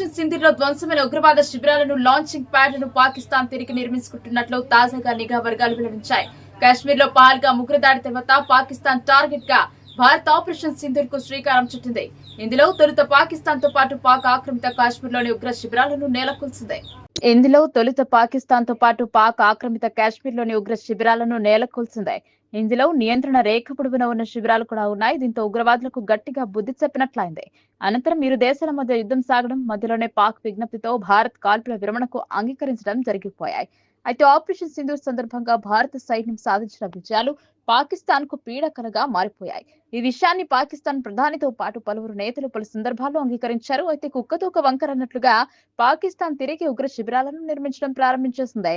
Operation సింధిర్లో ధ్వంసమైన ఉగ్రవాద శిబిరాలను launching ప్యాడ్లను Pakistan తిరిగి నిర్మించుకుంటున్నట్లు తాజాగా నిఘా వర్గాలు వెల్లడించాయి. కాశ్మీర్లో ఉగ్రదాడి తర్వాత పాకిస్తాన్ టార్గెట్గా భారత్ ఆపరేషన్ సింధూర్కు శ్రీకారం చుట్టింది. ఇందులో తొలుత పాకిస్తాన్తో పాటు పాక్ ఆక్రమిత కాశ్మీర్లోని ఉగ్ర శిబిరాలను నేలకొల్సింది. ఇందులో తొలుత పాకిస్తాన్తో పాటు పాక్ ఆక్రమిత కాశ్మీర్లోని ఉగ్ర శిబిరాలను నేలకొల్సింది. ఇందులో నియంత్రణ రేఖ పొడవున ఉన్న శిబిరాలు కూడా ఉన్నాయి. దీంతో ఉగ్రవాదులకు గట్టిగా బుద్ధి చెప్పినట్లయింది. అనంతరం ఇరు దేశాల మధ్య యుద్ధం సాగడం మధ్యలోనే పాక్ విజ్ఞప్తితో భారత్ కాల్పుల విరమణకు అంగీకరించడం జరిగిపోయాయి. అయితే ఆపరేషన్ సింధూర్ సందర్భంగా భారత సైన్యం సాధించిన విజయాలు పాకిస్తాన్కు పీడకలగా మారిపోయాయి. ఈ విషయాన్ని పాకిస్తాన్ ప్రధానితో పాటు పలువురు నేతలు పలు సందర్భాల్లో అంగీకరించారు. అయితే కుక్కతోక వంకర అన్నట్లుగా పాకిస్తాన్ తిరిగి ఉగ్ర శిబిరాలను నిర్మించడం ప్రారంభించేసింది.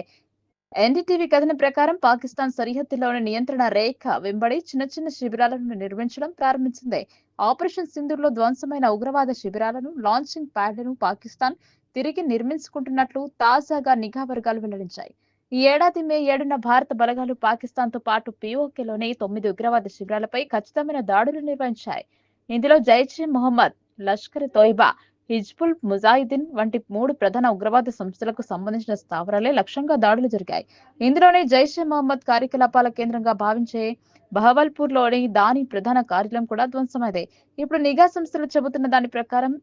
ఎన్డీటీవీ కథనం ప్రకారం పాకిస్తాన్ సరిహద్దులోని నియంత్రణ రేఖ వెంబడి చిన్న చిన్న శిబిరాలను నిర్మించడం ప్రారంభించింది. ఆపరేషన్ సింధూర్లో ధ్వంసమైన ఉగ్రవాద శిబిరాలను లాంచింగ్ ప్యాడ్లను పాకిస్తాన్ తిరిగి నిర్మించుకుంటున్నట్లు తాజాగా నిఘా వర్గాలు వెల్లడించాయి. ఈ ఏడాది మే ఏడున భారత బలగాలు పాకిస్తాన్తో పాటు పీఓకేలోని తొమ్మిది ఉగ్రవాద శిబిరాలపై ఖచ్చితమైన దాడులు నిర్వహించాయి. ఇందులో జైషే మొహమ్మద్ లష్కర్ తోయిబా హిజ్బుల్ ముజాహిదీన్ వంటి మూడు ప్రధాన ఉగ్రవాద సంస్థలకు సంబంధించిన స్థావరాలే లక్ష్యంగా దాడులు జరిగాయి. ఇందులోనే జైషే మహమ్మద్ కార్యకలాపాల కేంద్రంగా భావించే బహవల్పూర్లోని దాని ప్రధాన కార్యాలయం కూడా ధ్వంసమైంది. ఇప్పుడు నిఘా సంస్థలు చెబుతున్న దాని ప్రకారం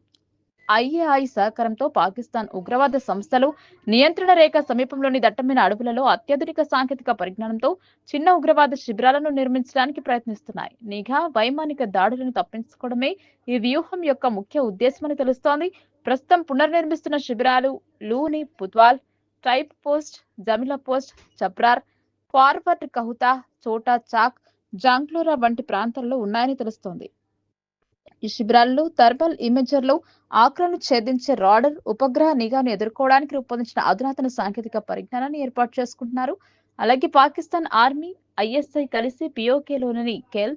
ఐఏఐ సహకారంతో పాకిస్తాన్ ఉగ్రవాద సంస్థలు నియంత్రణ రేఖ సమీపంలోని దట్టమైన అడవులలో అత్యాధునిక సాంకేతిక పరిజ్ఞానంతో చిన్న ఉగ్రవాద శిబిరాలను నిర్మించడానికి ప్రయత్నిస్తున్నాయి. నిఘా వైమానిక దాడులను తప్పించుకోవడమే ఈ వ్యూహం యొక్క ముఖ్య ఉద్దేశమని తెలుస్తోంది. ప్రస్తుతం పునర్నిర్మిస్తున్న శిబిరాలు Luni Putwal type post Jamila post Chaprar forward Kahuta Chota Chak Jangalora వంటి ప్రాంతాల్లో ఉన్నాయని తెలుస్తోంది. ఈ శిబిరాల్లో థర్మల్ ఇమేజర్లు ఆక్రను ఛేదించే రాడర్ ఉపగ్రహ నిఘాను ఎదుర్కోవడానికి రూపొందించిన అధునాతన సాంకేతిక పరిజ్ఞానాన్ని ఏర్పాటు చేసుకుంటున్నారు. అలాగే పాకిస్తాన్ ఆర్మీ ఐఎస్ఐ కలిసి పిఓకేలోని కెల్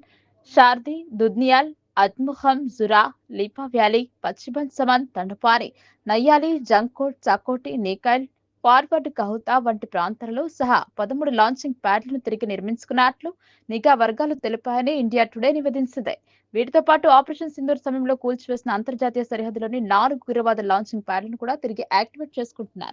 షార్ది దుద్నియాల్ అద్ముహం జురా లిపా వ్యాలీ పశ్చిమ సమాన్ తండపారి నయ్యాలి జంకోట్ చాకోటి నీకైల్ ఫార్వర్డ్ కహుతా వంటి ప్రాంతాలలో సహా పదమూడు లాంచింగ్ ప్యాడ్లను తిరిగి నిర్మించుకున్నట్లు నిఘా వర్గాలు తెలిపాయని ఇండియా టుడే నివేదించింది. వీటితో పాటు ఆపరేషన్ సింధూర్ సమయంలో కూల్చివేసిన అంతర్జాతీయ సరిహద్దులోని నాలుగు ఉగ్రవాద లాంచింగ్ ప్యాడ్లను కూడా తిరిగి యాక్టివేట్ చేసుకుంటున్నారు.